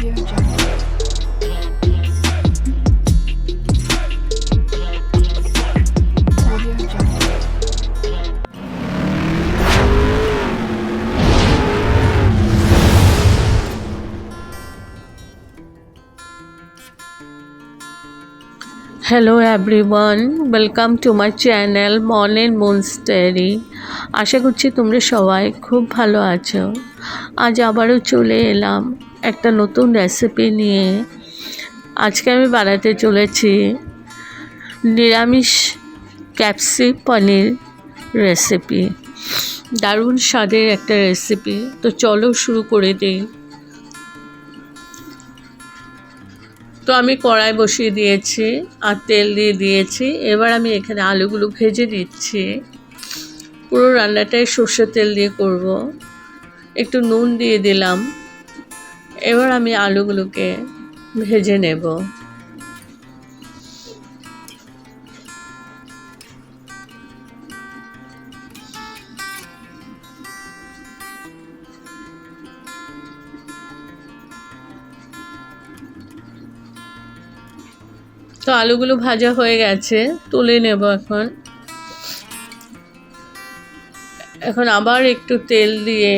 Hello everyone welcome to my channel মনের মনস্টারি আশা করছি তোমরা সবাই খুব ভালো আছো। আজ আবারও চলে এলাম একটা নতুন রেসিপি নিয়ে আজকে আমি বানাতে চলেছি নিরামিষ ক্যাপসি পনির রেসিপি দারুণ স্বাদের একটা রেসিপি তো চলো শুরু করে দিই। তো আমি কড়াই বসিয়ে দিয়েছি আর তেল দিয়ে দিয়েছি। এবার আমি এখানে আলুগুলো ভেজে দিচ্ছি পুরো রান্নাটাই সর্ষের তেল দিয়ে করব। একটু নুন দিয়ে দিলাম। এবার আমি আলুগুলোকে ভেজে নেব। তো আলুগুলো ভাজা হয়ে গেছে, তুলে নেব এখন। এখন আবার একটু তেল দিয়ে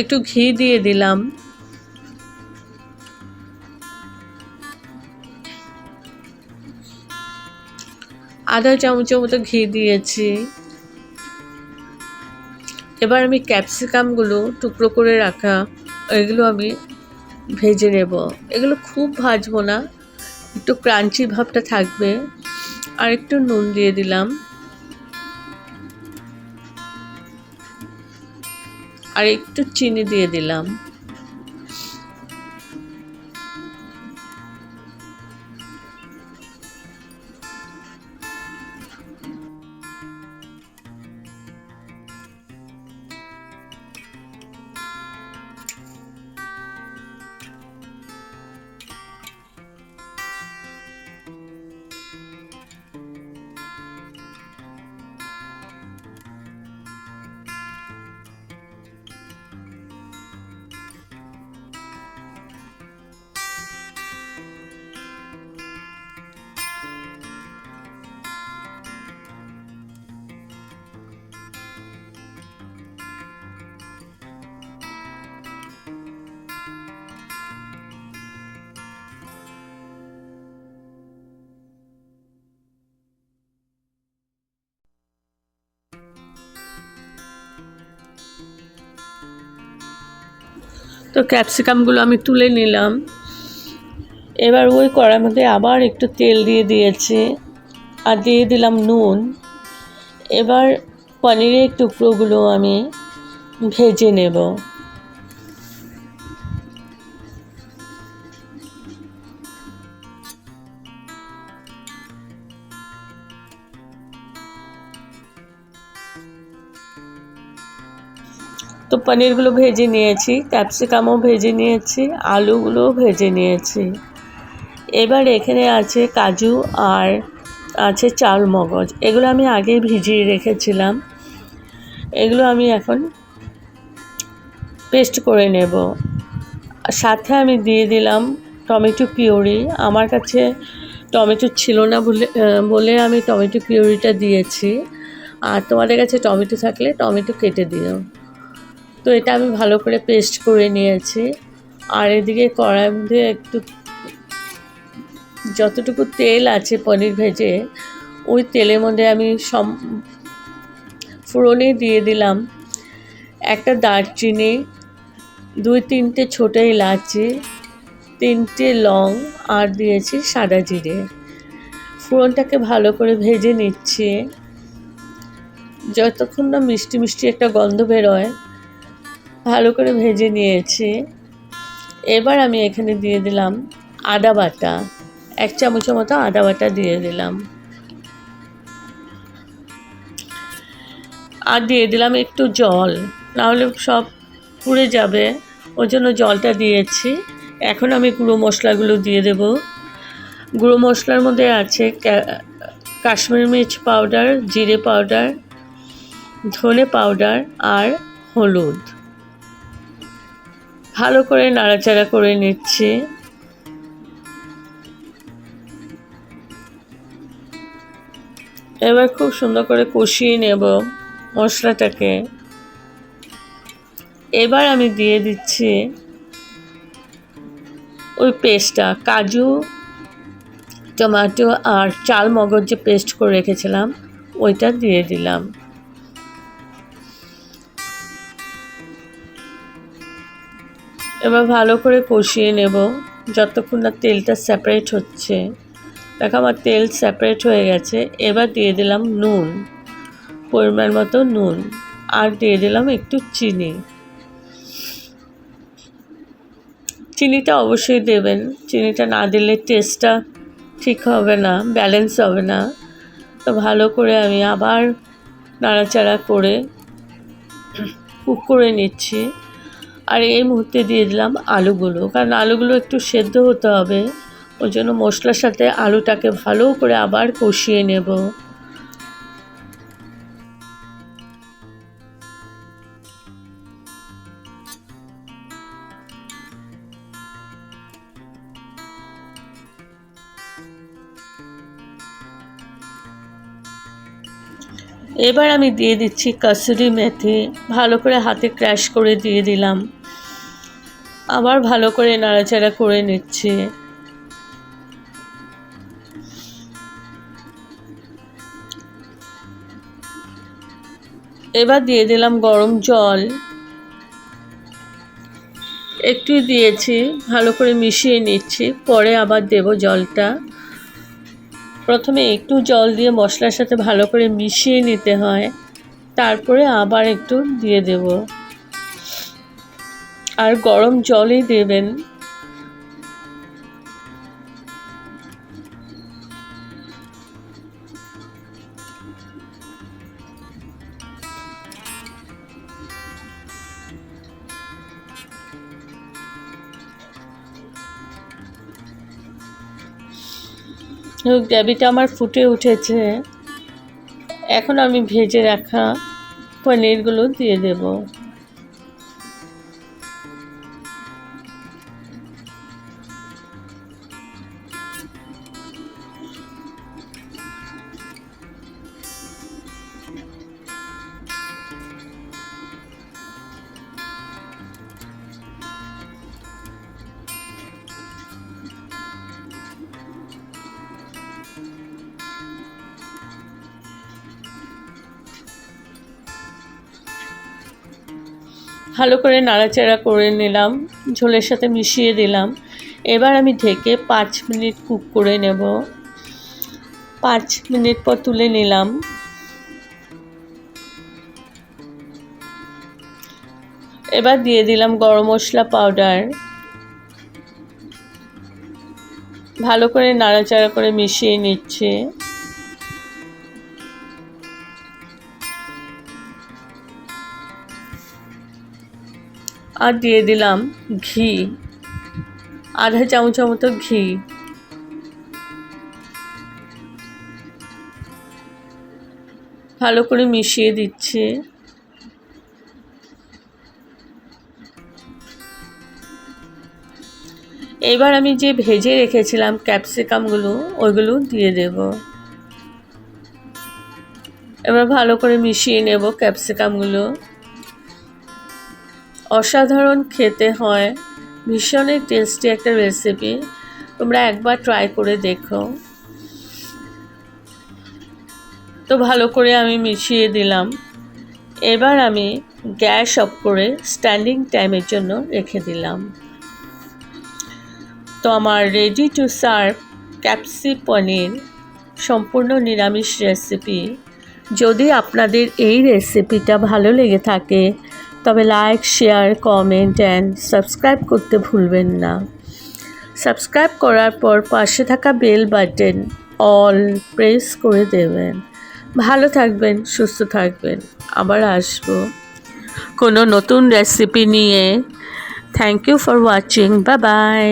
একটু ঘি দিয়ে দিলাম। আধা চামচের মতো ঘি দিয়েছি। এবার আমি ক্যাপসিকামগুলো টুকরো করে রাখা, এগুলো আমি ভেজে নেব। এগুলো খুব ভাজবো না, একটু ক্রাঞ্চি ভাবটা থাকবে। আর একটু নুন দিয়ে দিলাম। আর একটু চিনি দিয়ে দিলাম। তো ক্যাপসিকামগুলো আমি তুলে নিলাম। এবার ওই কড়ার মধ্যে আবার একটু তেল দিয়ে দিয়েছি আর দিয়ে দিলাম নুন। এবার পনিরের টুকরোগুলো আমি ভেজে নেব। তো পনিরগুলো ভেজে নিয়েছি, ক্যাপসিকামও ভেজে নিয়েছি, আলুগুলোও ভেজে নিয়েছি। এবার এখানে আছে কাজু আর আছে চাল মগজ। এগুলো আমি আগে ভিজিয়ে রেখেছিলাম। এগুলো আমি এখন পেস্ট করে নেব। সাথে আমি দিয়ে দিলাম টমেটো পিউরি। আমার কাছে টমেটো ছিল না বলে বলে আমি টমেটো পিউরিটা দিয়েছি। আর তোমাদের কাছে টমেটো থাকলে টমেটো কেটে দিও। তো এটা আমি ভালো করে পেস্ট করে নিয়েছি। আর এদিকে কড়াইয়ের মধ্যে একটু যতটুকু তেল আছে পনির ভেজে, ওই তেলের মধ্যে আমি সম, ফোড়নে দিয়ে দিলাম একটা দারচিনি, দুই তিনটে ছোটো এলাচি, তিনটে লং, আর দিয়েছি সাদা জিরে। ফোড়নটাকে ভালো করে ভেজে নিচ্ছি। যতক্ষণ না মিষ্টি মিষ্টি একটা গন্ধ বেরোয় ভালো করে ভেজে নিয়েছি। এবার আমি এখানে দিয়ে দিলাম আদা বাটা। এক চামচের মতো আদা বাটা দিয়ে দিলাম। আর দিয়ে দিলাম একটু জল। নাহলে সব পুড়ে যাবে। ওই জন্য জলটা দিয়েছি। এখন আমি গুঁড়ো মশলাগুলো দিয়ে দেব। গুঁড়ো মশলার মধ্যে আছে কাশ্মীর মির্চ পাউডার, জিরে পাউডার, ধনে পাউডার আর হলুদ। ভালো করে নাড়াচাড়া করে নিচ্ছি। এবার খুব সুন্দর করে কষিয়ে নেব মশলাটাকে। এবার আমি দিয়ে দিচ্ছি ওই পেস্টটা, কাজু, টমেটো আর চাল মগজ যে পেস্ট করে রেখেছিলাম, ওইটা দিয়ে দিলাম। এবার ভালো করে কষিয়ে নেব। যতক্ষণ না তেলটা সেপারেট হচ্ছে। দেখো আমার তেল সেপারেট হয়ে গেছে। এবার দিয়ে দিলাম নুন। পরিমাণ মতো নুন। আর দিয়ে দিলাম একটু চিনি। চিনিটা অবশ্যই দেবেন। চিনিটা না দিলে টেস্টটা ঠিক হবে না ব্যালেন্স হবে না। তো ভালো করে আমি আবার নাড়াচাড়া করে কুক করে নিচ্ছি। আর এই মুহূর্তে দিয়ে দিলাম আলুগুলো। কারণ আলুগুলো একটু সেদ্ধ হতে হবে। ওই জন্য মশলার সাথে আলুটাকে ভালো করে আবার কষিয়ে নেব। এবার আমি দিয়ে দিচ্ছি কাসুরি মেথি। ভালো করে হাতে ক্র্যাশ করে দিয়ে দিলাম। আবার ভালো করে নাড়াচাড়া করে নিচ্ছি। এবার দিয়ে দিলাম গরম জল। একটু দিয়েছি, ভালো করে মিশিয়ে নিচ্ছি, পরে আবার দেব জলটা। প্রথমে একটু জল দিয়ে মশলার সাথে ভালো করে মিশিয়ে নিতে হয়। তারপরে আবার একটু দিয়ে দেব। আর গরম জলই দেবেন। গ্রেভিটা আমার ফুটে উঠেছে। এখন আমি ভেজে রাখা পনিরগুলো দিয়ে দেব। ভালো করে নাড়াচাড়া করে নিলাম, ঝোলের সাথে মিশিয়ে দিলাম। এবার আমি ঢেকে পাঁচ মিনিট কুক করে নেব। পাঁচ মিনিট পর তুলে নিলাম। এবার দিয়ে দিলাম গরম মশলা পাউডার। ভালো করে নাড়াচাড়া করে মিশিয়ে নিচ্ছে। আর দিয়ে দিলাম ঘি। আধা চামচের মতো ঘি। ভালো করে মিশিয়ে দিচ্ছি। এবার আমি যে ভেজে রেখেছিলাম ক্যাপসিকামগুলো, ওইগুলো দিয়ে দেব। এবার ভালো করে মিশিয়ে নেব ক্যাপসিকামগুলো। অসাধারণ খেতে হয়। ভীষণই টেস্টি একটা রেসিপি তোমরা একবার ট্রাই করে দেখো। তো ভালো করে আমি মিশিয়ে দিলাম। এবার আমি গ্যাস অফ করে স্ট্যান্ডিং টাইমের জন্য রেখে দিলাম। তো আমার রেডি টু সার্ভ ক্যাপসি পনির সম্পূর্ণ নিরামিষ রেসিপি যদি আপনাদের এই রেসিপিটা ভালো লেগে থাকে তবে like share comment and subscribe করতে ভুলবেন না। সাবস্ক্রাইব করার পর পাশে থাকা বেল বাটন অল প্রেস করে দেবেন। ভালো থাকবেন, সুস্থ থাকবেন। আবার আসব কোনো নতুন রেসিপি নিয়ে। থ্যাংক ইউ ফর ওয়াচিং বা বাই